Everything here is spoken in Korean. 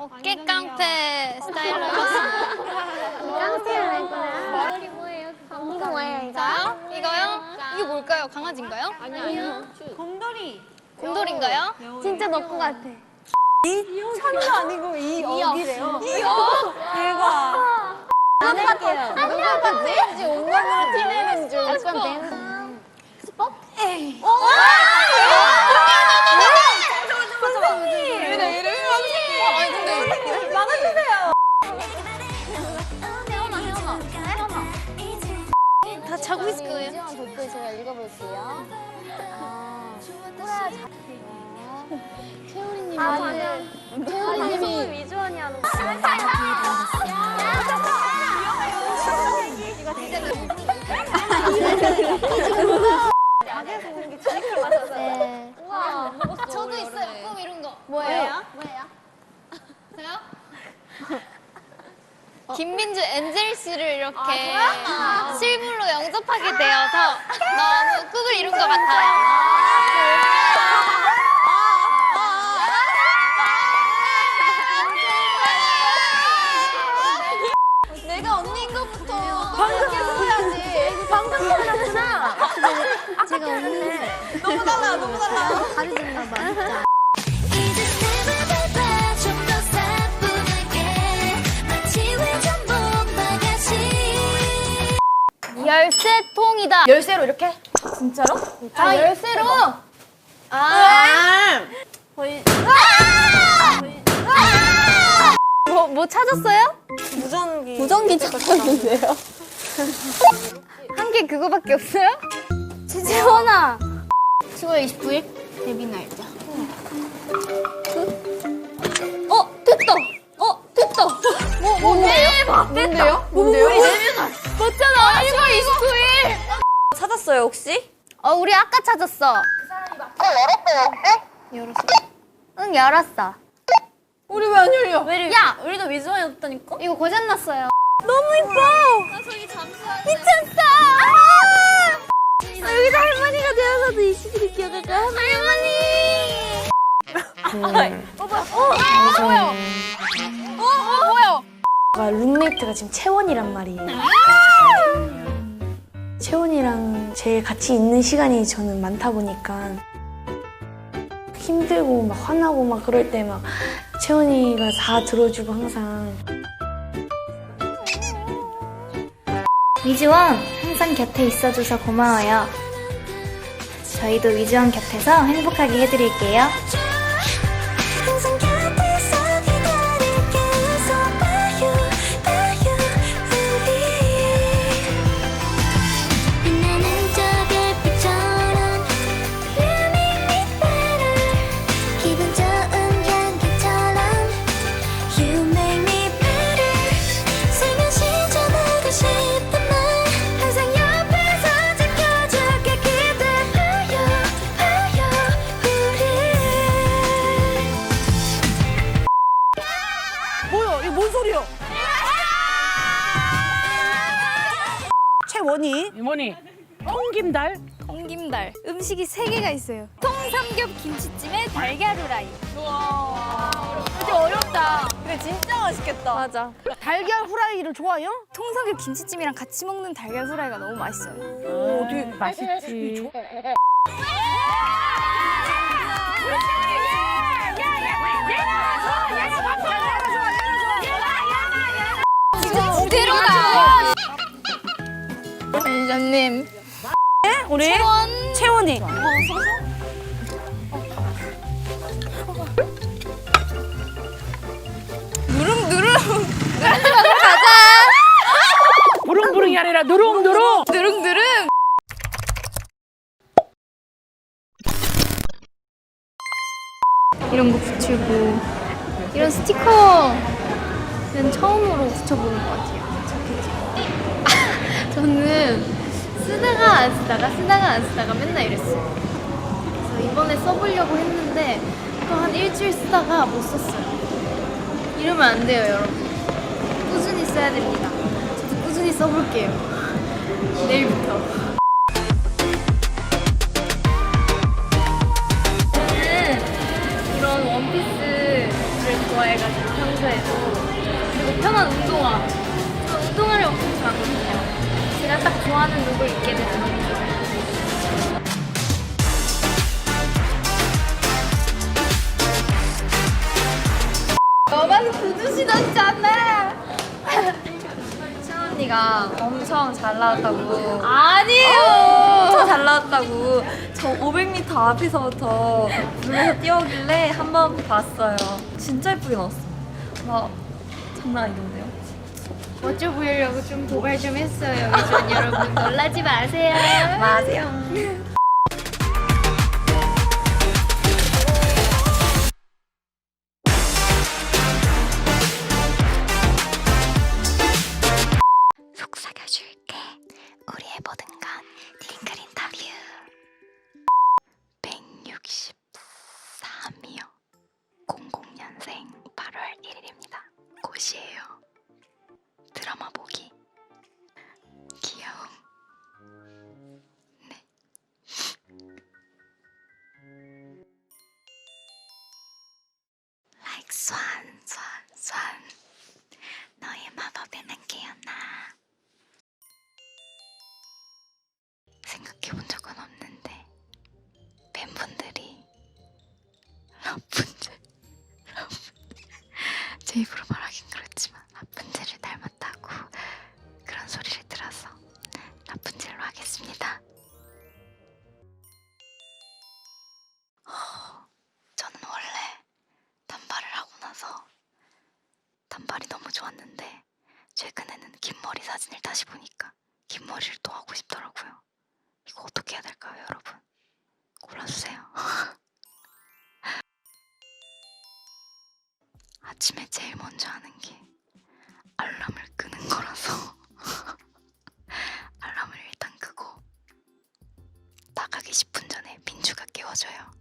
어깨 깡패 스타일로. 깡패를 했구나. 머리 뭐예요? 이거 뭐예요, 이거? 저요? 이거요? 이게 뭘까요? 강아지인가요? 아니요. 곰돌이. 곰돌인가요? 진짜 너거 같아. 천도 아니고 이 억이래요. 대박. 안 할게요. 누가 봤지? 온몸으로 티내는 댄. 스포? 에이. 채우리님. 아, 맞아. 채우리님이 위주원이 하는 거. 네. 우와. 저도 있어요. 꿈 이룬 거. 뭐예요? 뭐예요? 저요? 김민주 엔젤 씨를 이렇게 실물로 영접하게 되어서 너무 꿈을 이룬 것 같아요. 다르진가 봐. 진짜. 열쇠통이다. 열쇠로 이렇게? 진짜로? 아, 열쇠로? 아. 거의. 뭐, 뭐 찾았어요? 무전기. 무전기 찾았는데요. 한 개 그거밖에 없어요? 최재원아. 10월 29일 데뷔 날짜. 어, 됐다. 어, 됐다. 뭐, 뭔데요? 뭔데요? 뭔데요? 맞잖아. 1월 29일. 찾았어요, 혹시? 어, 우리 아까 찾았어. 열었어. 응, 열었어. 우리 왜 안 열려? 야, 우리도 위주원이었다니까? 이거 고장 났어요. 너무 이뻐. 미쳤어! 아, 여기서 할머니가 되어서도 이 시기를 기억할까? 할머니! 가 룸메이트가 지금 채원이란 말이에요. 채원이랑 제일 같이 있는 시간이 저는 많다 보니까 힘들고 막 화나고 막 그럴 때 막 채원이가 다 들어주고 항상 위즈원 항상 곁에 있어줘서 고마워요. 저희도 위즈원 곁에서 행복하게 해드릴게요 원이. 이모니 홍김달 홍김달. 음식이 세 개가 있어요. 통삼겹 김치찜에 달걀 후라이. 되게 어렵다. 근데 진짜 맛있겠다. 맞아. 달걀 후라이를 좋아해요? 통삼겹 김치찜이랑 같이 먹는 달걀 후라이가 너무 맛있어요. 어디 맛있지 매니저님. 우리 채원. 채원이. 누룽누룽. 부릉부릉이 아니라 누룽누룽 누룽누룽. 이런 거 붙이고 이런 스티커는 처음으로 붙여보는 것 같아요. 저는 쓰다가 안 쓰다가 쓰다가 안 쓰다가 맨날 이랬어요. 그래서 이번에 써보려고 했는데 또 한 일주일 쓰다가 못 썼어요. 이러면 안 돼요, 여러분. 꾸준히 써야 됩니다. 저도 꾸준히 써볼게요. 내일부터. 저는 이런 원피스를 좋아 좋아해가지고 평소에도 그리고 편한 운동화. 저 운동화를 엄청 좋아하거든요. 제가 딱 좋아하는 룩을 입게 너무 좋아요. 너만 구두 신었잖아. 채원이가 엄청 잘 나왔다고. 아니에요. 엄청 잘 나왔다고. 저 500m 앞에서부터 물에서 뛰어오길래 한 번 봤어요. 진짜 예쁘게 나왔어. 막 장난 아니던데요? 멋져 보이려고 좀 도발 좀 했어요. 여러분 놀라지 마세요. 맞아요. swan swan swan 너의 마법에 난 깨어나? 생각해 본 적은 없는데 팬분들이 라푼젤 라푼 제 입으로 좋았는데 최근에는 긴 머리 사진을 다시 보니까 긴 머리를 또 하고 싶더라고요. 이거 어떻게 해야 될까요, 여러분? 골라주세요. 아침에 제일 먼저 하는 게 알람을 끄는 거라서 알람을 일단 끄고 나가기 10분 전에 민주가 깨워줘요.